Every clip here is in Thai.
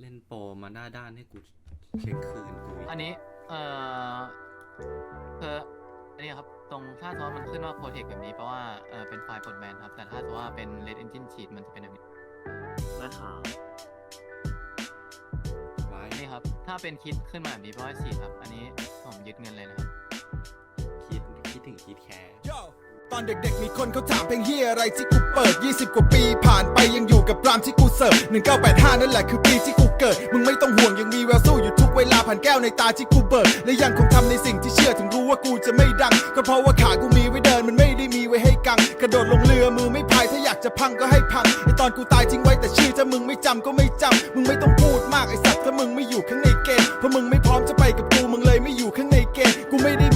เล่นโปรมาหน้าด้านให้กูเช็คคืนกูอีกอันนี้ เอ่อคืออันนี้ครับ ตรงถ้าสมมติมันขึ้นว่า protect แบบนี้เพราะว่าเออเป็นไฟล์ปลดแบนครับ แต่ถ้าสมมติว่าเป็น red engine cheat มันจะเป็นแบบนี้นะครับไว้นี่ครับ ถ้าเป็นคิดขึ้นมาแบบนี้เพราะว่า cheat ครับ อันนี้ผมยึดเงินเลยนะครับ ตอนเด็กๆมีคนเขาถามเพลงเฮียอะไรที่กูเปิด 20 กว่าปีผ่านไปยังอยู่กับรามที่กูเสิร์ฟ1985 นั่นแหละคือปีที่กูเกิด มึงไม่ต้องห่วงยังมีแววสู้อยู่ทุกเวลาผ่านแก้วในตาที่กูเบิกและยังคงทำในสิ่งที่เชื่อถึงรู้ว่ากูจะไม่ดัง ก็เพราะว่าขากูมีไว้เดินมันไม่ได้มีไว้ให้กัง กระโดดลงเรือมือไม่พายถ้าอยากจะพังก็ให้พังไอตอนกูตายทิ้งไว้แต่ชื่อถ้ามึงไม่จำก็ไม่จำมึงไม่ต้องพูดมากไอสัตว์ถ้ามึงไม่อยู่ข้างในเกมเพราะมึงไม่พร้อมจะไปกับกูมึงเลยไม่อยู่ข้างในเกมกูไม่ได้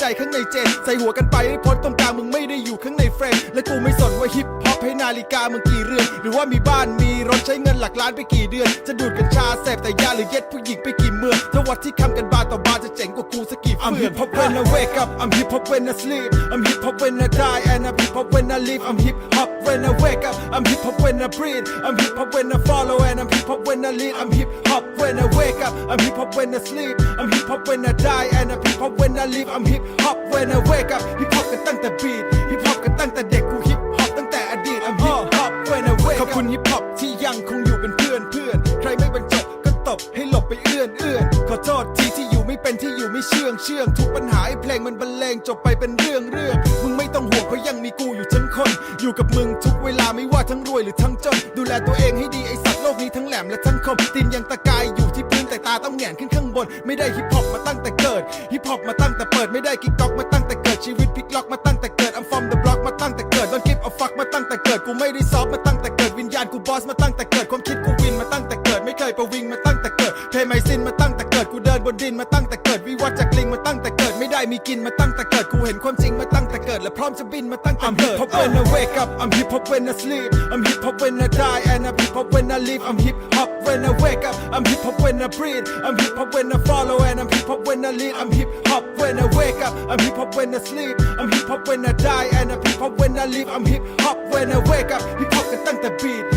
ใจข้างในเจน ใส่หัวกันไปให้พ้นตรงกลางมึงไม่ได้อยู่ข้างในเฟรม และกูไม่สนว่าฮิปฮอปให้นาฬิกามึงกี่เรือน หรือว่ามีบ้านมีรถใช้เงินหลักล้านไปกี่เดือน จะดูดกัญชาเสพแต่ยาหรือเย็ดผู้หญิงไปกี่เมืองถ้าวัดที่คำกันบาร์ต่อบาร์จะเจ๋งกว่ากูสักกี่เฟื่อง I'm hip hop when I wake up I'm hip hop when I sleep I'm hip hop when I die and I'm hip hop when I live I'm hip hop when I wake up I'm hip hop when I breathe I'm hip hop when I follow and I'm hip hop when I lead I'm hip hop when I wake up I'm hip hop when I sleep I'm hip hop when I die and I'm hip hop when I live I'm hip hop when I wake up hip hop กันตั้งแต่บีท hip hop กันตั้งแต่เด็กกู hip hop ตั้งแต่อดีต I'm hip hop when I wake up ขอบคุณ hip hop ที่ยังคงอยู่เป็นเพื่อนเพื่อนใครไม่บรรจบก็ตบให้หลบไปเอื้อนเอื้อนขอโทษทีที่อยู่ไม่เป็นที่อยู่ไม่เชื่องเชื่องทุกปัญหาไอ้เพลงมันบรรเลงจบไปเป็นเรื่องเรื่องมึงไม่ต้องห่วงเพราะยังมีกูอยู่ทั้งคน อยู่กับมึงทุกเวลาไม่ว่าทั้งรวยหรือทั้งจนดูแลตัวเองให้ดีไอสัตว์โลกนี้ทั้งแหลมและทั้งคมตีนยังตะกายอยู่ที่พื้นแต่ตาต้องแหงนขึ้นข้างบนไม่ได้ฮิป กิดฮิปฮอปมาตั้งแต่เปิดไม่ได้กิ๊กก๊อกมาตั้งแต่เกิดชีวิตพลิกล็อกมาตั้งแต่เกิดอัมฟอมเดอะบล็อกมาตั้งแต่เกิด Don't give a fuck มาตั้งแต่เกิดกูไม่ได้ซอฟมาตั้งแต่เกิดวิญญาณกูบอสมาตั้งแต่เกิดความคิดกูวินมาตั้งแต่เกิดไม่เคยประวิงมาตั้งแต่เกิดเพไมซินมาตั้งแต่เกิดกูเดินบนดินมาตั้ง ม่ได้มีกินมาตั้งแต่เกิดกูเห็นความจริงมาตั้งแต่เกิดและพร้อมจะบินมาตั้งแต่เกิด I'm hip hop when I wake up I'm hip hop when I sleep I'm hip hop when I die and I'm hip hop when I live I'm hip hop when I wake up I'm hip hop when I breathe I'm hip hop when I follow and I'm hip hop when I lead I'm hip hop when I wake up I'm hip hop when I sleep I'm hip hop when I die and I'm hip hop when I live I'm hip hop when I wake up hip hop กันตั้งแต่บี